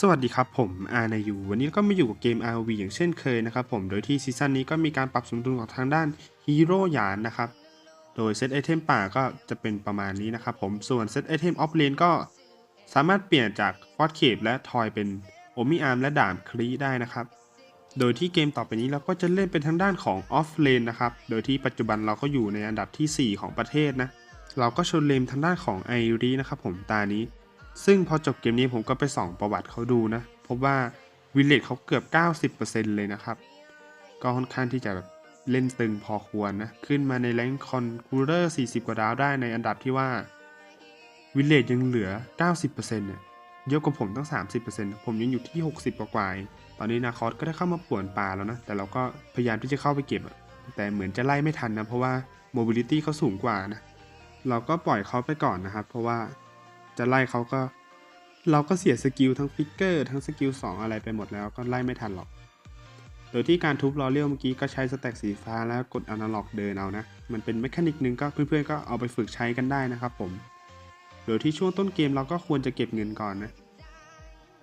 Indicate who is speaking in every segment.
Speaker 1: สวัสดีครับผมอานายูวันนี้ก็มาอยู่กับเกม RV อย่างเช่นเคยนะครับผมโดยที่ซีซั่นนี้ก็มีการปรับสมดุลของทางด้านฮีโร่หยานนะครับ โดยเซตไอเทมป่าก็จะเป็นประมาณนี้นะครับผมส่วนเซตไอเทมออฟเลนก็สามารถเปลี่ยนจากฟอสเคปและทอยเป็นโอมิอาร์มและดามคลีได้นะครับ โดยที่เกมต่อไปนี้เราก็จะเล่นเป็นทางด้านของออฟเลนนะครับ โดยที่ปัจจุบันเราก็อยู่ในอันดับทีสี่4 ของประเทศนะ เราก็ชนเลมทางด้านของไอรีนะครับผมตานี้ ซึ่งพอจบเกมนี้ผมก็ไปส่องประวัติเขาดูนะพบว่าวิลเลจเขาเกือบ 90%เลยนะครับ ก็ค่อนข้างที่จะแบบเล่นตึงพอควรนะ ขึ้นมาในแรงคอนคูเลอร์ 40 กว่าดาวได้ในอันดับที่ว่า วิลเลจยังเหลือ 90%เนี่ยเยอะกว่าผมตั้ง 30%ผมยังอยู่ที่ 60 กว่ากว่าตอนนี้นาคอสก็ได้เข้ามาป่วนป่าแล้วนะ แต่เราก็พยายามที่จะเข้าไปเก็บ แต่เหมือนจะไล่ไม่ทันนะ เพราะว่าโมบิลิตี้เขาสูงกว่านะ เราก็ปล่อยเขาไปก่อนนะครับ เพราะว่า จะไล่เขาก็ เราก็เสียสกิลทั้งฟิกเกอร์ทั้งสกิล2 อะไรไปหมดแล้วก็ไล่ไม่ทันหรอก โดยที่การทุบลอเรียลเมื่อกี้ก็ใช้สแต็กสีฟ้าแล้วกดอนาล็อกเดินเอานะ มันเป็นเมคานิกนึงก็เพื่อนๆก็เอาไปฝึกใช้กันได้นะครับผม โดยที่ช่วงต้นเกมเราก็ควรจะเก็บเงินก่อนนะ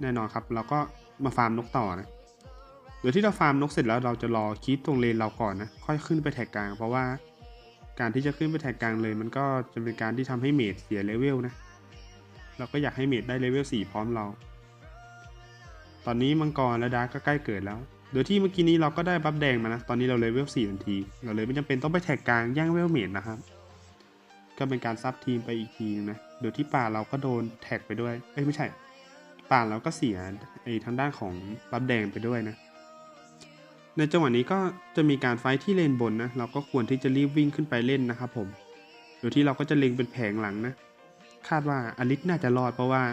Speaker 1: แน่นอนครับเราก็มาฟาร์มนกต่อนะโดยที่เราฟาร์มนกเสร็จแล้วเราจะรอคีปตรงเลนเราก่อนนะ ค่อยขึ้นไปแท็กกลาง เพราะว่าการที่จะขึ้นไปแท็กกลางเลย มันก็จะเป็นการที่ทำให้เมดเสียเลเวลนะ เราก็อยากให้เมดได้เลเวล4พร้อมเรา ตอนนี้มังกรและดาร์กก็ใกล้เกิดแล้ว โดยที่เมื่อกี้นี้เราก็ได้บัฟแดงมานะ ตอนนี้เราเลเวล4ทันที เราเลยไม่จำเป็นต้องไปแท็กกลางแย่งเวลเมดนะครับ ก็เป็นการซับทีมไปอีกทีนึงนะ โดยที่ป่าเราก็โดนแท็กไปด้วย เอ้ยไม่ใช่ ป่าเราก็เสียไอ้ทางด้านของบัฟแดงไปด้วยนะในจังหวะนี้ก็จะมีการไฟท์ที่เลนบนนะ เราก็ควรที่จะรีบวิ่งขึ้นไปเล่นนะครับผม โดยที่เราก็จะเล็งเป็นแผงหลังนะ คาดว่าอลิสน่าจะรอดเพราะว่า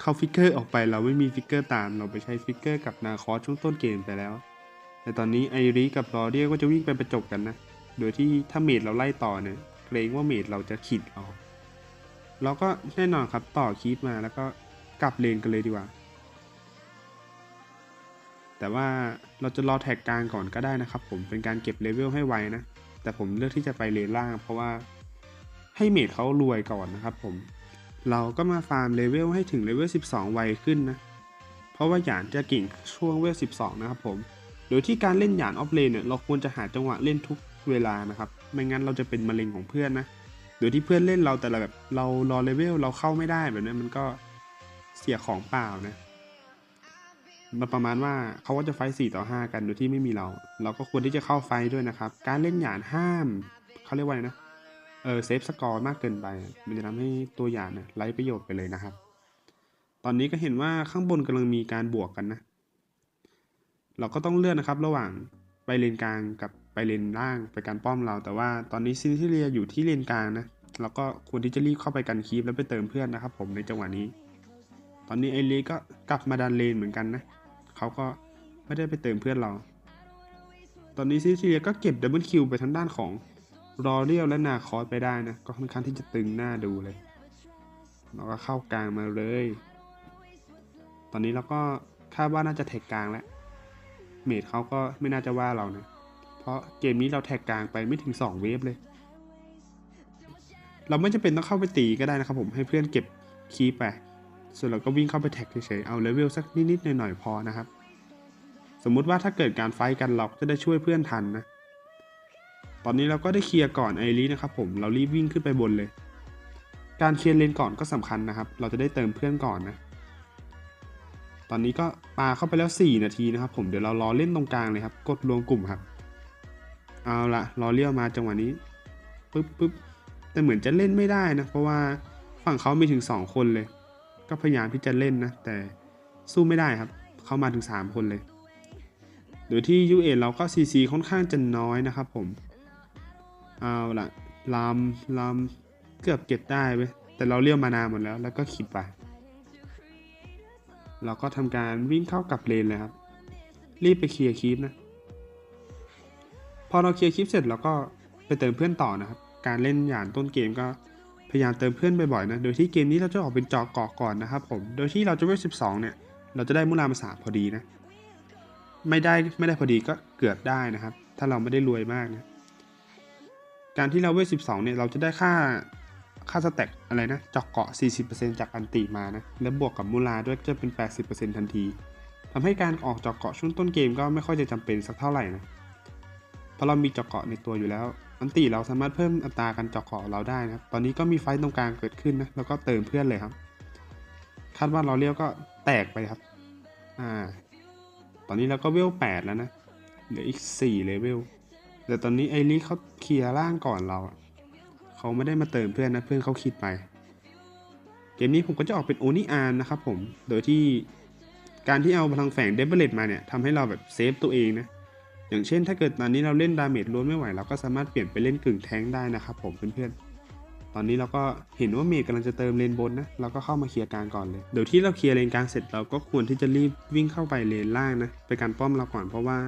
Speaker 1: เขาฟิกเกอร์ออกไปเราไม่มีฟิกเกอร์ตาม เราไปใช้ฟิกเกอร์กับนาคอสช่วงต้นเกมไปแล้ว แต่ตอนนี้ไอริกับลอเรียก็จะวิ่งไปประจบกันนะ โดยที่ถ้าเมดเราไล่ต่อเนี่ยเกรงว่าเมดเราจะขิดเอาเราก็แน่นอนครับต่อคีปมาแล้วก็กลับเลนกันเลยดีกว่า แต่ว่าเราจะรอแท็กกลางก่อนก็ได้นะครับผมเป็นการเก็บเลเวลให้ไวนะ แต่ผมเลือกที่จะไปเลนล่าง เพราะว่า ให้เมดเขารวยก่อนนะครับผม เราก็มาฟาร์มเลเวลให้ถึงเลเวล 12 ไวขึ้นนะ เพราะว่าหยานจะเก่งช่วงเวล 12 นะครับผม โดยที่การเล่นหยานออฟเลนเนี่ยเราควรจะหาจังหวะเล่นทุกเวลานะครับ ไม่งั้นเราจะเป็นมะเร็งของเพื่อนนะ โดยที่เพื่อนเล่นเราแต่ละแบบเรารอเลเวลเราเข้าไม่ได้แบบนี้มันก็เสียของเปล่านะมันประมาณว่าเขาก็จะไฟ4ต่อ5กันโดยที่ไม่มีเรา เราก็ควรที่จะเข้าไฟด้วยนะครับ การเล่นหยานห้ามเขาเรียกว่าไรนะ เออเซฟสกอร์มากเกินไป มันจะทำให้ตัวหยานเนี่ยไร้ประโยชน์ไปเลยนะครับ ตอนนี้ก็เห็นว่าข้างบนกำลังมีการบวกกันนะ เราก็ต้องเลือกนะครับ ระหว่างไปเลนกลางกับไปเลนล่างไปการป้อมเรา แต่ว่าตอนนี้ซินทิเลียอยู่ที่เลนกลางนะเราก็ควรที่จะรีบเข้าไปกันคีปแล้วไปเติมเพื่อนนะครับ ผมในจังหวะนี้ ตอนนี้ไอรีก็กลับมาดันเลนเหมือนกันนะเขาก็ไม่ได้ไปเติมเพื่อนเรา ตอนนี้ซินทิเลียก็เก็บดับเบิลคิวไปทางด้านของ รอเรียลและนาคอสไปได้นะ ก็ค่อนข้างที่จะตึงหน้าดูเลย เราก็เข้ากลางมาเลย ตอนนี้เราก็คาดว่าน่าจะแท็กกลางแล้ว เมดเขาก็ไม่น่าจะว่าเรานะ เพราะเกมนี้เราแท็กกลางไปไม่ถึง 2 เวฟเลย เราไม่จำเป็นต้องเข้าไปตีก็ได้นะครับผมให้เพื่อนเก็บคีไป ส่วนเราก็วิ่งเข้าไปแท็กเฉยๆ เอาเลเวลสักนิดๆหน่อยๆพอนะครับ สมมุติว่าถ้าเกิดการไฟกันเราก็จะได้ช่วยเพื่อนทันนะ ตอนนี้เราก็ได้เคลียร์ก่อนไอรีนะครับผมเรารีบวิ่งขึ้นไปบนเลย การเคลียร์เลนก่อนก็สำคัญนะครับ เราจะได้เติมเพื่อนก่อนนะ ตอนนี้ก็ปาเข้าไปแล้ว 4 นาทีนะครับ ผมเดี๋ยวเรารอเล่นตรงกลางเลยครับ กดรวมกลุ่มครับ เอาละรอเลี้ยวมาจังหวะนี้ปึ๊บปึ๊บแต่เหมือนจะเล่นไม่ได้นะ เพราะว่าฝั่งเขามีถึง 2 คนเลย ก็พยายามที่จะเล่นนะ แต่สู้ไม่ได้ครับ เขามาถึง 3 คนเลย โดยที่ u อเราก็ CC ค่อนข้างจะน้อยนะครับผม เอาละลามลามเกือบเก็บได้เว้ยแต่เราเลี้ยวมานานหมดแล้ว แล้วก็ขิดไป เราก็ทำการวิ่งเข้ากับเลนเลยครับ รีบไปเคลียร์คลิปนะ พอเราเคลียร์คลิปเสร็จเราก็ไปเติมเพื่อนต่อนะครับ การเล่นหยานต้นเกมก็พยายามเติมเพื่อนบ่อยๆนะ โดยที่เกมนี้เราจะออกเป็นจอกเกาะก่อนนะครับผม โดยที่เราจะเวล12 เนี่ย เราจะได้มุลามาสามพอดีนะ ไม่ได้ไม่ได้พอดีก็เกือบได้นะครับ ถ้าเราไม่ได้รวยมากนะ การที่เราเวิล12เนี่ยเราจะได้ค่าค่าสแต็กอะไรนะจาะเกาะ 40%จากอันติมานะ แล้วบวกกับมูลาด้วยจะเป็น 80%ทันทีทำให้การออกจาะเกาะช่วงต้นเกมก็ไม่ค่อยจะจำเป็นสักเท่าไหร่นะเพราะเรามีจาะเกาะในตัวอยู่แล้ว อันติเราสามารถเพิ่มอัตราการจาะเกาะเราได้นะ ตอนนี้ก็มีไฟต์ตรงกลางเกิดขึ้นนะแล้วก็เติมเพื่อนเลยครับ คาดว่าเราเรียวก็แตกไปครับ อ่า ตอนนี้เราก็เวล8แล้วนะเหลืออีก4เลเวล แต่ตอนนี้ไอริเขาเคลียร์ร่างก่อนเราเขาไม่ได้มาเติมเพื่อนนะเพื่อนเขาคิดไป เกมนี้ผมก็จะออกเป็นโอนิอานนะครับผม โดยที่การที่เอาพลังแฝงเดบเบิลเลตมาเนี่ยทำให้เราแบบเซฟตัวเองนะ อย่างเช่นถ้าเกิดตอนนี้เราเล่นดาเมจล้วนไม่ไหวเราก็สามารถเปลี่ยนไปเล่นกึ่งแทงได้นะครับผมเพื่อนๆ ตอนนี้เราก็เห็นว่าเมจกำลังจะเติมเลนบนนะเราก็เข้ามาเคลียร์กลางก่อนเลย เดี๋ยวที่เราเคลียร์เลนกลางเสร็จเราก็ควรที่จะรีบวิ่งเข้าไปเลนล่างนะไปการป้อมเราก่อนเพราะว่า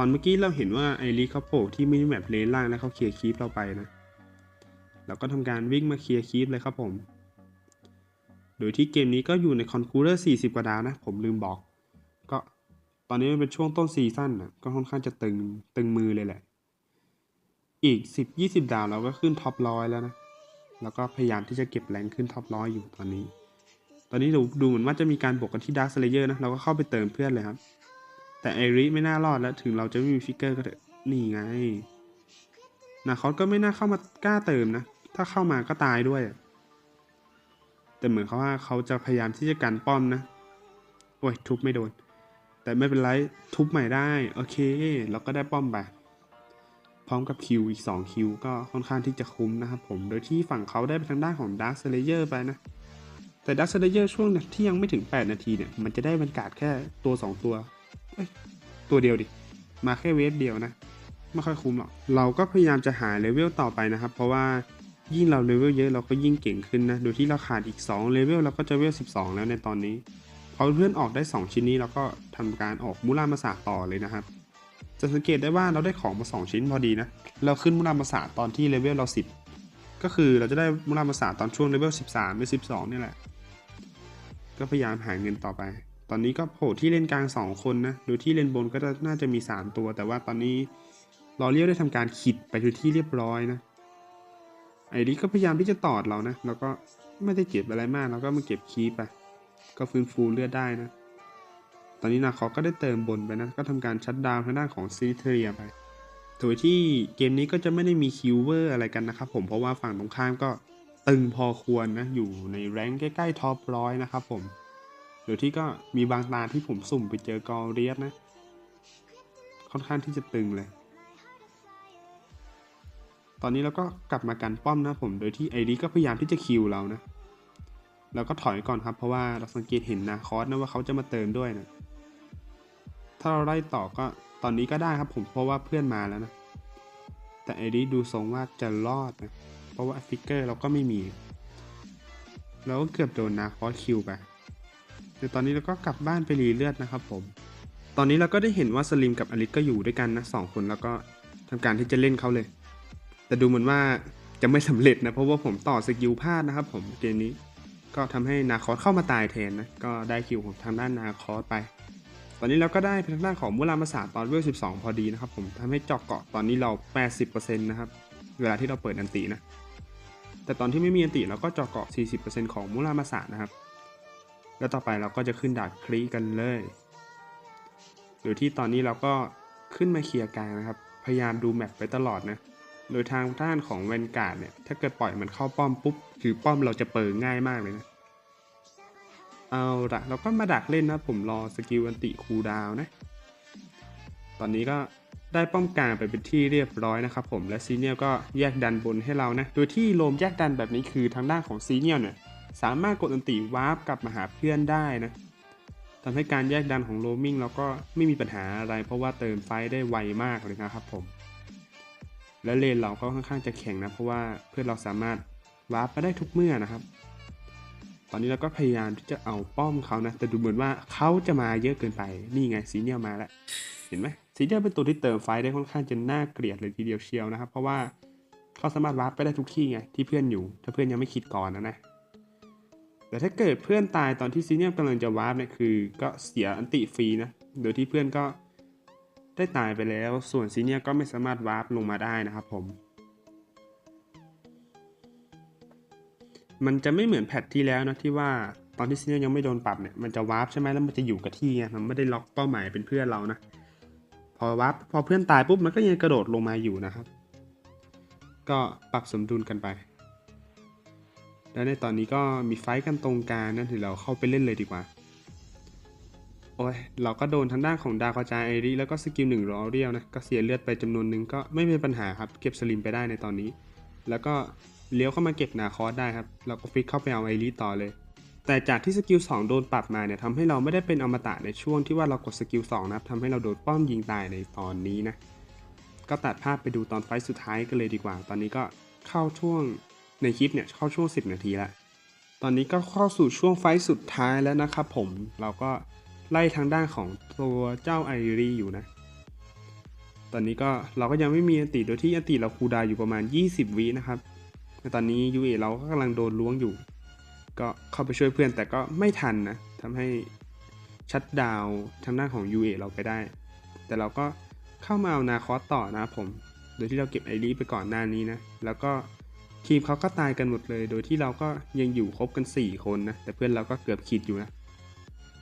Speaker 1: ตอนเมื่อกี้เราเห็นว่าไอรีเขาโผล่ที่มินิแมปเลนล่างแล้วเขาเคลียร์คีปเราไปนะเราก็ทำการวิ่งมาเคลียร์คีปเลยครับผม โดยที่เกมนี้ก็อยู่ในคอนคูเลอร์40 กว่าดาวนะ ผมลืมบอก ก็ตอนนี้มันเป็นช่วงต้นซีซั่นนะก็ค่อนข้างจะตึงตึงมือเลยแหละ อีก 10-20 ดาวเราก็ขึ้นท็อปร้อยแล้วนะ แล้วก็พยายามที่จะเก็บแรงขึ้นท็อปร้อยอยู่ตอนนี้ ตอนนี้ดูดูเหมือนว่าจะมีการบวกกันที่ดาร์ s เลเยอร์นะ เราก็เข้าไปเติมเพื่อนเลยครับ แต่ไอริไม่น่ารอดแล้วถึงเราจะไม่มีฟิกเกอร์ก็เถอะนี่ไงนาคอสก็ไม่น่าเข้ามากล้าเติมนะ ถ้าเข้ามาก็ตายด้วย แต่เหมือนเขาว่าเขาจะพยายามที่จะกันป้อมนะ โอ้ยทุบไม่โดน แต่ไม่เป็นไรทุบใหม่ได้ โอเคเราก็ได้ป้อมไปพร้อมกับคิวอีก 2 คิว ก็ค่อนข้างที่จะคุ้มนะครับผม โดยที่ฝั่งเขาได้ไปทางด้านของ Dark Slayer ไปนะ แต่ Dark Slayer ช่วงที่ยังไม่ถึง 8 นาทีเนี่ย มันจะได้บรรกาศแค่ตัว 2 ตัว ตัวเดียวดิ มาแค่เวฟเดียวนะ ไม่ค่อยคุ้มหรอก เราก็พยายามจะหาเลเวลต่อไปนะครับ เพราะว่ายิ่งเราเลเวลเยอะเราก็ยิ่งเก่งขึ้นนะ โดยที่เราขาดอีก2เลเวลเราก็จะเวล 12 แล้วในตอนนี้ พอเพื่อนออกได้ 2 ชิ้นนี้เราก็ทำการออกมูรามาสาต่อเลยนะครับ จะสังเกตได้ว่าเราได้ของมา 2 ชิ้นพอดีนะ เราขึ้นมูรามาสาตอนที่เลเวลเรา 10 ก็คือเราจะได้มูรามาสาตอนช่วงเลเวล 13 หรือ 12 นี่แหละ ก็พยายามหาเงินต่อไป ตอนนี้ก็โผล่ที่เลนกลาง 2 คนนะโดยที่เลนบนก็จะน่าจะมี 3 ตัว แต่ว่าตอนนี้ลอเรียลได้ทำการขิดไปที่ที่เรียบร้อยนะไอริก็พยายามที่จะตอดเรานะแล้วก็ไม่ได้เก็บอะไรมากแล้วก็มาเก็บคีปไปก็ฟื้นฟูเลือดได้นะ ตอนนี้นาคอก็ได้เติมบนไปนะ ก็ทำการชัดดาวทางด้านของซีเทเรียไปโดยที่เกมนี้ก็จะไม่ได้มีคิวเวอร์อะไรกันนะครับผมเพราะว่าฝั่งตรงข้ามก็ตึงพอควรนะอยู่ในแรงใกล้ๆท็อปร้อยนะครับผม โดยที่ก็มีบางตาที่ผมสุ่มไปเจอกอเรียสนะ ค่อนข้างที่จะตึงเลย ตอนนี้เราก็กลับมากันป้อมนะผม โดยที่ไอรีก็พยายามที่จะคิวเรานะเราก็ถอยก่อนครับ เพราะว่าเราสังเกตเห็นนาคอสนะว่าเขาจะมาเติมด้วยนะ ถ้าเราไล่ต่อก็ตอนนี้ก็ได้ครับผมเพราะว่าเพื่อนมาแล้วนะ แต่ไอรีดูทรงว่าจะรอดนะ เพราะว่าฟิกเกอร์เราก็ไม่มี เราก็เกือบโดนนาคอสคิวไป แต่ตอนนี้เราก็กลับบ้านไปรีเลือดนะครับผม ตอนนี้เราก็ได้เห็นว่าสลิมกับอลิสก็อยู่ด้วยกันนะสองคนแล้วก็ทำการที่จะเล่นเขาเลย แต่ดูเหมือนว่าจะไม่สำเร็จนะเพราะว่าผมต่อสกิลพลาดนะครับผมเกมนี้ ก็ทำให้นาคอสเข้ามาตายแทนนะก็ได้คิวของทางด้านนาคอสไป ตอนนี้เราก็ได้ทางด้านของมุรามาสาตอนเวล12 พอดีนะครับผมทำให้เจอกเกาะตอนนี้เรา 80%นะครับเวลาที่เราเปิดอันตินะแต่ตอนที่ไม่มีอันติเราก็เจอกเกาะ 40%ของมุรามาสานะครับ แล้วต่อไปเราก็จะขึ้นดาบคลีกันเลย โดยที่ตอนนี้เราก็ขึ้นมาเคลียร์กลางนะครับ พยายามดูแมปไปตลอดนะ โดยทางด้านของแวนการ์ดเนี่ย ถ้าเกิดปล่อยมันเข้าป้อมปุ๊บ คือป้อมเราจะเปิดง่ายมากเลยนะ เอาละเราก็มาดักเล่นนะ ผมรอสกิลอันติคูดาวนะ ตอนนี้ก็ได้ป้อมกลางไปเป็นที่เรียบร้อยนะครับผม และซีเนียลก็แยกดันบนให้เรานะ โดยที่โลมแยกดันแบบนี้คือทางด้านของซีเนียลเนี่ย สามารถกดอันติวาร์ปกลับมาหาเพื่อนได้นะทำให้การแยกดันของโรมิงเราก็ไม่มีปัญหาอะไร เพราะว่าเติมไฟได้ไวมากเลยนะครับผม และเลนเราก็ค่อนข้างจะแข็งนะ เพราะว่าเพื่อนเราสามารถวาร์ปมาได้ทุกเมื่อนะครับ ตอนนี้เราก็พยายามที่จะเอาป้อมเขานะ แต่ดูเหมือนว่าเขาจะมาเยอะเกินไป นี่ไงซีเนียมาแล้ว เห็นไหมซีเนียเป็นตัวที่เติมไฟได้ค่อนข้างจะน่าเกลียดเลยทีเดียวเชียวนะครับ เพราะว่าเขาสามารถวาร์ปไปได้ทุกที่ไงที่เพื่อนอยู่ ถ้าเพื่อนยังไม่คิดก่อนนะนะ แต่ถ้าเกิดเพื่อนตายตอนที่ซีเนียลกำลังจะวาร์ปเนี่ยคือ ก็เสียอันติฟรีนะ โดยที่เพื่อนก็ได้ตายไปแล้ว ส่วนซีเนียก็ไม่สามารถวาร์ปลงมาได้นะครับผม มันจะไม่เหมือนแพทที่แล้วนะที่ว่าตอนที่ซีเนียยังไม่โดนปรับเนี่ยมันจะวาร์ปใช่ไหมแล้วมันจะอยู่กับที่ไงมันไม่ได้ล็อกเป้าหมายเป็นเพื่อนเรานะ พอวาร์ปพอเพื่อนตายปุ๊บมันก็ยังกระโดดลงมาอยู่นะครับ ก็ปรับสมดุลกันไป แล้วในตอนนี้ก็มีไฟท์กันตรงกลางนั่นถือเราเข้าไปเล่นเลยดีกว่า โอ้ย เราก็โดนทางด้านของดาวกระจายไอริแล้วก็สกิลหนึ่งรอเรียวนะ ก็เสียเลือดไปจำนวนหนึ่งก็ไม่เป็นปัญหาครับ เก็บสลิมไปได้ในตอนนี้ แล้วก็เลี้ยวเข้ามาเก็บนาคอสได้ครับ เราก็ฟิกเข้าไปเอาไอริต่อเลย แต่จากที่สกิล2โดนปรับมาเนี่ยทำให้เราไม่ได้เป็นอมตะในช่วงที่ว่าเรากดสกิล2นะครับทำให้เราโดนป้อมยิงตายในตอนนี้นะ ก็ตัดภาพไปดูตอนไฟท์สุดท้ายกันเลยดีกว่า ตอนนี้ก็เข้าช่วง ในคลิปเนี่ยเข้าช่วง 10 นาทีแล้ว ตอนนี้ก็เข้าสู่ช่วงไฟสุดท้ายแล้วนะครับผม เราก็ไล่ทางด้านของตัวเจ้าไอรีอยู่นะ ตอนนี้ก็เราก็ยังไม่มีอันติโดยที่อันติเราคูดาอยู่ประมาณ 20 วินะครับในตอนนี้ยูเอเราก็กำลังโดนล้วงอยู่ ก็เข้าไปช่วยเพื่อนแต่ก็ไม่ทันนะทำให้ชัดดาวทางด้านของ UA เราไปได้ แต่เราก็เข้ามาเอานาคอสต่อนะผม โดยที่เราเก็บไอรีไปก่อนหน้านี้นะ แล้วก็ ทีมเขาก็ตายกันหมดเลย โดยที่เราก็ยังอยู่ครบกัน 4 คนนะ แต่เพื่อนเราก็เกือบขีดอยู่นะ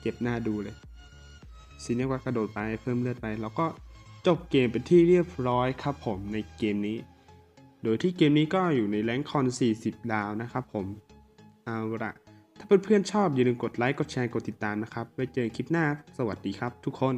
Speaker 1: เจ็บหน้าดูเลยซีเนียก็กระโดดไปเพิ่มเลือดไป แล้วก็จบเกมเป็นที่เรียบร้อยครับผมในเกมนี้ โดยที่เกมนี้ก็อยู่ในแรงคอน 40 ดาวนะครับผม เอาละถ้าเพื่อนๆชอบอย่าลืมกดไลค์ กดแชร์ กดติดตามนะครับ ไว้เจอกันคลิปหน้า สวัสดีครับทุกคน